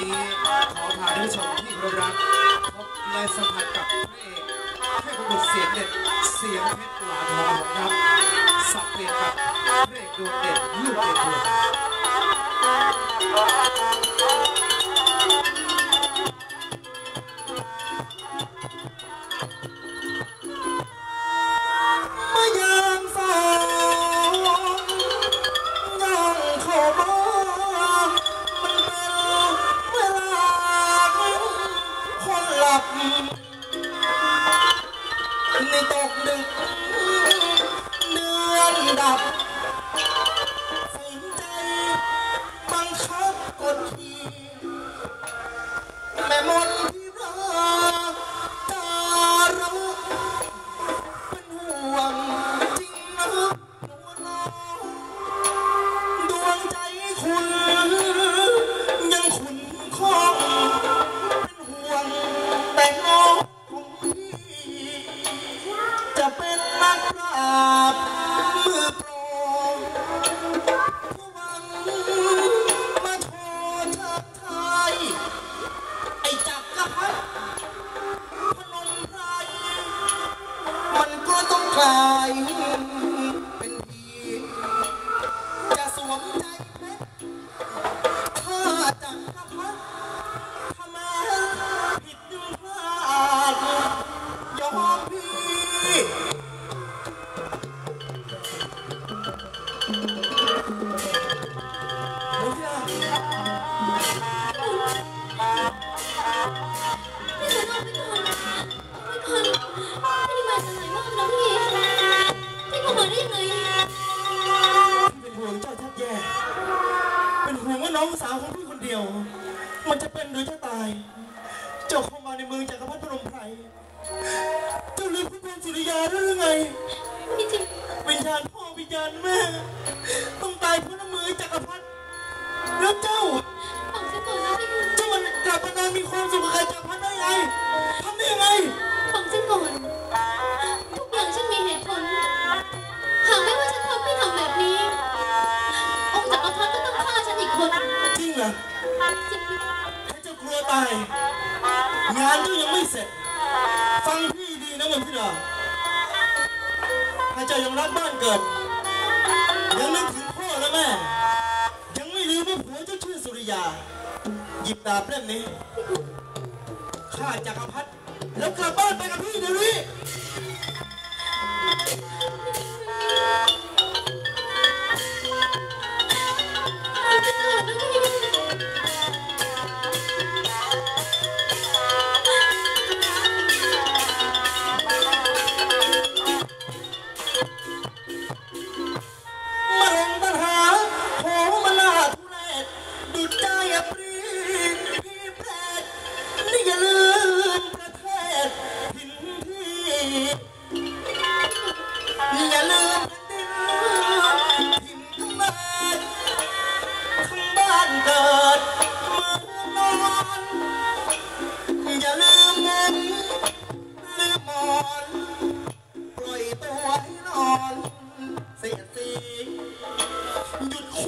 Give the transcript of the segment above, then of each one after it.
นี้ ขอพาท่านผู้ชมที่รรักพบและสัมผัสกับพระเอกให้คุณบุตรเสียงเด็ดเสียงเพชรหลานทองครับสับเปลี่ยนกับพระเอกดวงเด่นลูกเด็ดดวง ค เป็นผีจะสวมใจเพชรถ้าจักรพรรดิทำไมผิดพลาดยอมพี่พี่สุนทรพี่สุนทรพี่มาจากไหนบ้างนะพี่พี่ เข้ามาได้ยังไงเป็นห่วงเจ้าแทบแย่ เป็นห่วงว่าน้องสาวของพี่คนเดียว มันจะเป็นหรือจะตาย เจ้าเข้ามาในเมืองจักรพรรดิพนมไพรเจ้าลืมคุณพรสุริยาแล้หรือไงพี่จริงวิญญาณพ่อวิญญาณแม่ ต้องตายเพราะน้ำมือจักรพรรดิแล้วเจ้า เหรอจริงพี่ถ้าเจ้ากลัวตาย งานเจ้ายังไม่เสร็จ ฟังพี่ดีนะมันพี่ดาถ้าเจ้ายังรักบ้านเกิด ยังนึกถึงพ่อและแม่ ยังไม่ลืมว่าผัวเจ้าชื่อสุริยา หยิบดาบเล่มนี้ฆ่าจักรพรรดิแล้วกลับบ้านไปกับพี่เดี๋ยวนี้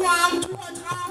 หยุด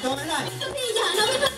จับ